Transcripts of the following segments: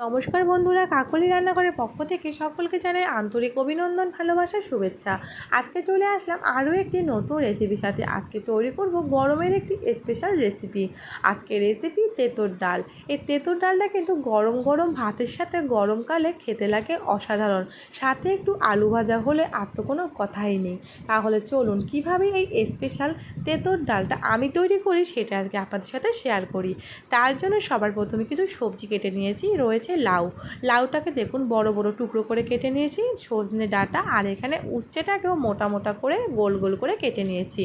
নমস্কার বন্ধুরা, কাকলি রান্নাঘরের পক্ষ থেকে সকলকে জানাই আন্তরিক অভিনন্দন, ভালোবাসা, শুভেচ্ছা। আজকে চলে আসলাম আরও একটি নতুন রেসিপির সাথে। আজকে তৈরি করব গরমের একটি স্পেশাল রেসিপি আজকে রেসিপি তেঁতোর ডাল। এই তেঁতোর ডালটা কিন্তু গরম গরম ভাতের সাথে গরমকালে খেতে লাগে অসাধারণ। সাথে একটু আলু ভাজা হলে আর তো কোনো কথাই নেই। তাহলে চলুন, কীভাবে এই স্পেশাল তেঁতোর ডালটা আমি তৈরি করি সেটা আজকে আপনাদের সাথে শেয়ার করি। তার জন্য সবার প্রথমে কিছু সবজি কেটে নিয়েছি, রয়েছে লাউ। লাউটাকে দেখুন বড় বড় টুকরো করে কেটে নিয়েছি, সজনে ডাঁটা আর এখানে উচ্ছেটাকেও মোটা মোটা করে গোল গোল করে কেটে নিয়েছি।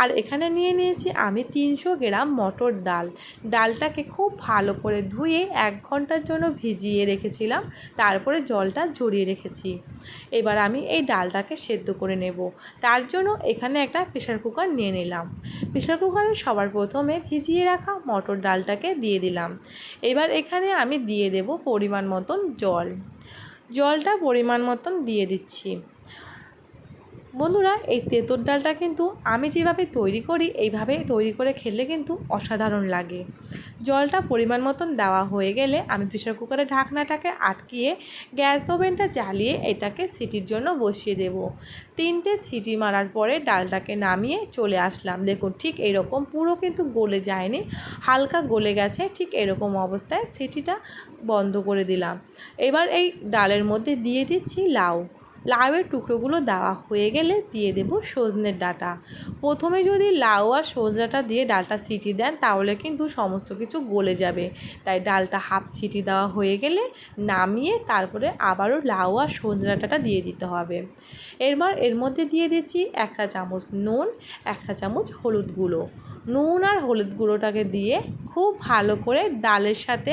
আর এখানে নিয়ে নিয়েছি আমি তিনশো গ্রাম মটর ডাল। ডাল ডালটাকে খুব ভালো করে ধুয়ে এক ঘণ্টার জন্য ভিজিয়ে রেখেছিলাম। তারপরে জলটা ঝরিয়ে রেখেছি। এবার আমি এই ডালটাকে সেদ্ধ করে নেব। তার জন্য এখানে একটা প্রেশার কুকার নিয়ে নিলাম। প্রেশার কুকারে সবার প্রথমে ভিজিয়ে রাখা মটর ডালটাকে দিয়ে দিলাম। এবার এখানে আমি দিয়ে দেব পরিমাণ মতন জল। জলটা পরিমাণ মতন দিয়ে দিচ্ছি। বন্ধুরা, এই তেঁতুর ডালটা কিন্তু আমি যেভাবে তৈরি করি, এইভাবে তৈরি করে খেলে কিন্তু অসাধারণ লাগে। জলটা পরিমাণ মতন দেওয়া হয়ে গেলে আমি প্রেশার কুকারের ঢাকনাটাকে আটকিয়ে গ্যাস ওভেনটা জ্বালিয়ে এটাকে সিটির জন্য বসিয়ে দেব। তিনটে সিটি মারার পরে ডালটাকে নামিয়ে চলে আসলাম। দেখুন, ঠিক এরকম পুরো কিন্তু গলে যায়নি, হালকা গলে গেছে, ঠিক এরকম অবস্থায় সিটিটা বন্ধ করে দিলাম। এবার এই ডালের মধ্যে দিয়ে দিচ্ছি লাউ। লাউয়ের টুকরোগুলো দেওয়া হয়ে গেলে দিয়ে দেব সজনের ডাটা। প্রথমে যদি লাউ আর সজনাটা দিয়ে ডালটা সিটি দেন, তাহলে কিন্তু সমস্ত কিছু গলে যাবে। তাই ডালটা হাফ সিটি দেওয়া হয়ে গেলে নামিয়ে তারপরে আবারও লাউ আর সজনাটাটা দিয়ে দিতে হবে। এরবার এর মধ্যে দিয়ে দিচ্ছি একটা চামচ নুন একটা চামচ হলুদ গুঁড়ো। নুন আর হলুদ গুঁড়োটাকে দিয়ে খুব ভালো করে ডালের সাথে,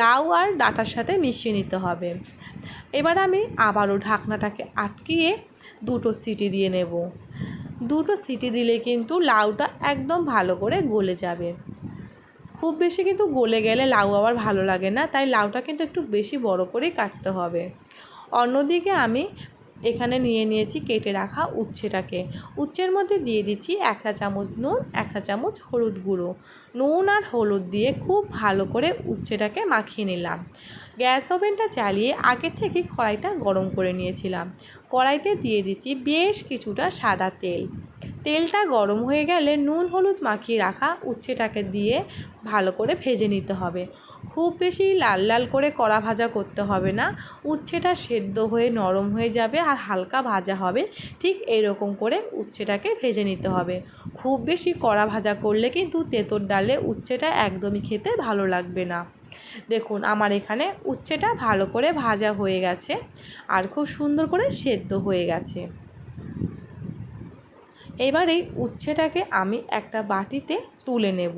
লাউ আর ডাটার সাথে মিশিয়ে নিতে হবে। এবার আমি আবারও ঢাকনাটাকে আটকিয়ে দুটো সিটি দিয়ে নেব। দুটো সিটি দিলে কিন্তু লাউটা একদম ভালো করে গলে যাবে। খুব বেশি কিন্তু গলে গেলে লাউ আবার ভালো লাগে না, তাই লাউটা কিন্তু একটু বেশি বড় করেই কাটতে হবে। অন্যদিকে আমি এখানে নিয়ে নিয়েছি, কেটে রাখা উচ্ছেটাকে। উচ্ছের মধ্যে দিয়ে দিচ্ছি একটা চামচ নুন একটা চামচ হলুদ গুঁড়ো। নুন আর হলুদ দিয়ে খুব ভালো করে উচ্ছেটাকে মাখিয়ে নিলাম। গ্যাস ওভেনটা চালিয়ে আগে থেকে কড়াইটা গরম করে নিয়েছিলাম। কড়াইতে দিয়ে দিচ্ছি বেশ কিছুটা সাদা তেল। তেলটা গরম হয়ে গেলে নুন হলুদ মাখিয়ে রাখা উচ্ছেটাকে দিয়ে ভালো করে ভেজে নিতে হবে। খুব বেশি লাল লাল করে কড়া ভাজা করতে হবে না। উচ্ছেটা সেদ্ধ হয়ে নরম হয়ে যাবে আর হালকা ভাজা হবে। ঠিক এরকম করে উচ্ছেটাকে ভেজে নিতে হবে। খুব বেশি কড়া ভাজা করলে কিন্তু তেঁতোর ডালে উচ্ছেটা একদমই খেতে ভালো লাগবে না। দেখুন, আমার এখানে উচ্ছেটা ভালো করে ভাজা হয়ে গেছে আর খুব সুন্দর করে সেদ্ধ হয়ে গেছে। এবার এই উচ্ছেটাকে আমি একটা বাটিতে তুলে নেব।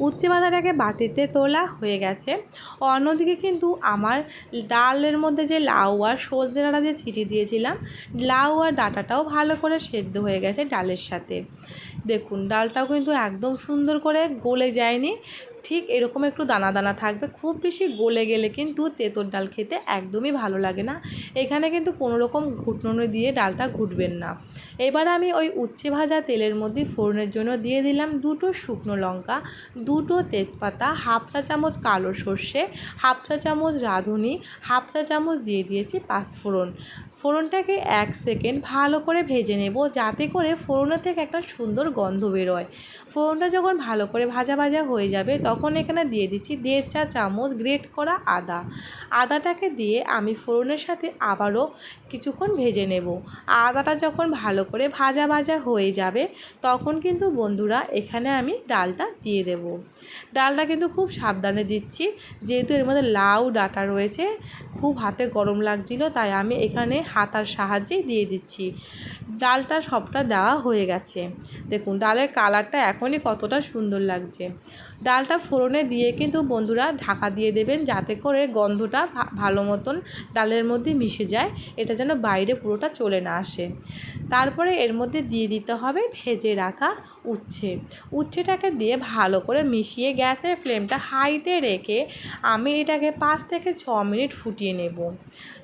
উচ্ছে বাঁধাটাকে বাটিতে তোলা হয়ে গেছে। অন্যদিকে কিন্তু আমার ডালের মধ্যে যে লাউ আর সজনে ডাঁটা যে ছিটি দিয়েছিলাম, লাউ আর ডাটাটাও ভালো করে সেদ্ধ হয়ে গেছে ডালের সাথে। দেখুন, ডালটাও কিন্তু একদম সুন্দর করে গলে যায়নি। ঠিক এরকম একটু দানা দানা থাকবে। খুব বেশি গলে গেলে কিন্তু তেঁতোর ডাল খেতে একদমই ভালো লাগে না। এখানে কিন্তু কোনো রকম ঘুটনো দিয়ে ডালটা ঘুটবেন না। এবার আমি ওই উচ্ছে ভাজা তেলের মধ্যে ফোড়নের জন্য দিয়ে দিলাম দুটো শুকনো লঙ্কা, দুটো তেজপাতা, হাফ চা চামচ কালো সর্ষে, হাফ চা চামচ রাঁধুনি, হাফ চা চামচ দিয়ে দিয়েছি পাঁচফোড়ন। ফোড়নটাকে এক সেকেন্ড ভালো করে ভেজে নেব, যাতে করে ফোড়নের থেকে একটা সুন্দর গন্ধ বেরোয়। ফোড়নটা যখন ভালো করে ভাজা ভাজা হয়ে যাবে, তখন এখানে দিয়ে দিচ্ছি দেড় চা চামচ গ্রেট করা আদা। আদাটাকে দিয়ে আমি ফোড়নের সাথে আবারও কিছুক্ষণ ভেজে নেব। আদাটা যখন ভালো করে ভাজা ভাজা হয়ে যাবে, তখন কিন্তু বন্ধুরা এখানে আমি ডালটা দিয়ে দেব। ডালটা কিন্তু খুব সাবধানে দিচ্ছি, যেহেতু এর মধ্যে লাউ ডাটা রয়েছে, খুব হাতে গরম লাগছিল, তাই আমি এখানে হাতার সাহায্যেই দিয়ে দিচ্ছি। ডালটা সবটা দেওয়া হয়ে গেছে। দেখুন, ডালের কালারটা এখনই কতটা সুন্দর লাগছে। ডালটা ফোড়নে দিয়ে কিন্তু বন্ধুরা ঢাকা দিয়ে দেবেন যাতে করে গন্ধটা ভালো মতন ডালের মধ্যে মিশে যায়, এটা যেন বাইরে পুরোটা চলে না আসে। তারপরে এর মধ্যে দিয়ে দিতে হবে ভেজে রাখা উচ্ছে। উচ্ছেটাকে দিয়ে ভালো করে মিশিয়ে গ্যাসের ফ্লেমটা হাইতে রেখে আমি এটাকে পাঁচ থেকে ছ মিনিট ফুটিয়ে নেব।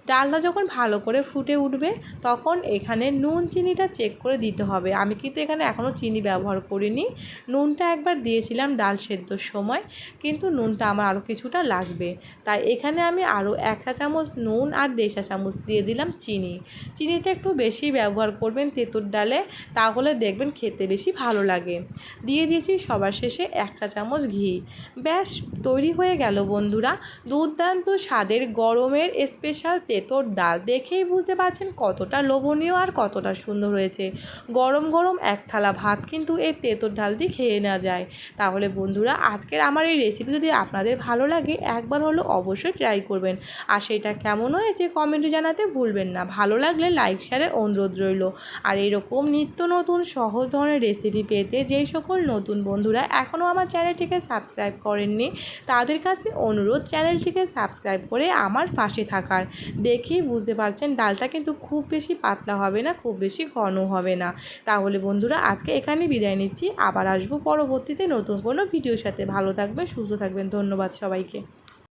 ডালটা যখন ভালো করে ফুটে উঠবে, তখন এখানে নুন চিনিটা চেক করে দিতে হবে। আমি কিন্তু এখানে এখনও চিনি ব্যবহার করিনি। নুনটা একবার দিয়েছিলাম ডাল সেদ্ধর সময় কিন্তু নুনটা আমার আরও কিছুটা লাগবে। তাই এখানে আমি আরও এক চা চামচ নুন আর দেড় চা চামচ দিয়ে দিলাম চিনি। চিনিটা একটু বেশি ব্যবহার করবেন তেঁতুর ডালে, তাহলে দেখবেন খেতে বেশি ভালো লাগে। দিয়ে দিয়েছি সবার শেষে এক চা চামচ ঘি। ব্যাস, তৈরি হয়ে গেল বন্ধুরা। দুর্দান্ত স্বাদের গরমের স্পেশাল তেঁতোর ডাল। দেখেই বুঝতে পারছেন কতটা লোভনীয় আর কতটা সুন্দর হয়েছে। গরম গরম এক থালা ভাত কিন্তু এই তেঁতোর ডাল দিয়ে খেয়ে নেওয়া যায়। তাহলে বন্ধুরা আজকের আমার এই রেসিপি যদি আপনাদের ভালো লাগে, একবার হলো অবশ্যই ট্রাই করবেন। আর সেটা কেমন হয়েছে কমেন্টে জানাতে ভুলবেন না। ভালো লাগলে লাইক শেয়ারের অনুরোধ রইল। আর এরকম নিত্য নতুন সহজ ধরনের রেসিপি পেতে যেই সকল নতুন বন্ধুরা এখনও আমার চ্যানেলটিকে সাবস্ক্রাইব করেননি, তাদের কাছে অনুরোধ চ্যানেলটিকে সাবস্ক্রাইব করে আমার পাশে থাকার। দেখেই বুঝতে পারছেন, ডালটা কিন্তু খুব বেশি পাতলা হবে না, খুব বেশি ঘন হবে না। তাহলে বন্ধুরা, আজকে এখানে বিদায় নিচ্ছি। আবার আসব পরবর্তীতে নতুন কোনো ভিডিওর সাথে ভালো থাকবেন সুস্থ থাকবেন। ধন্যবাদ সবাইকে।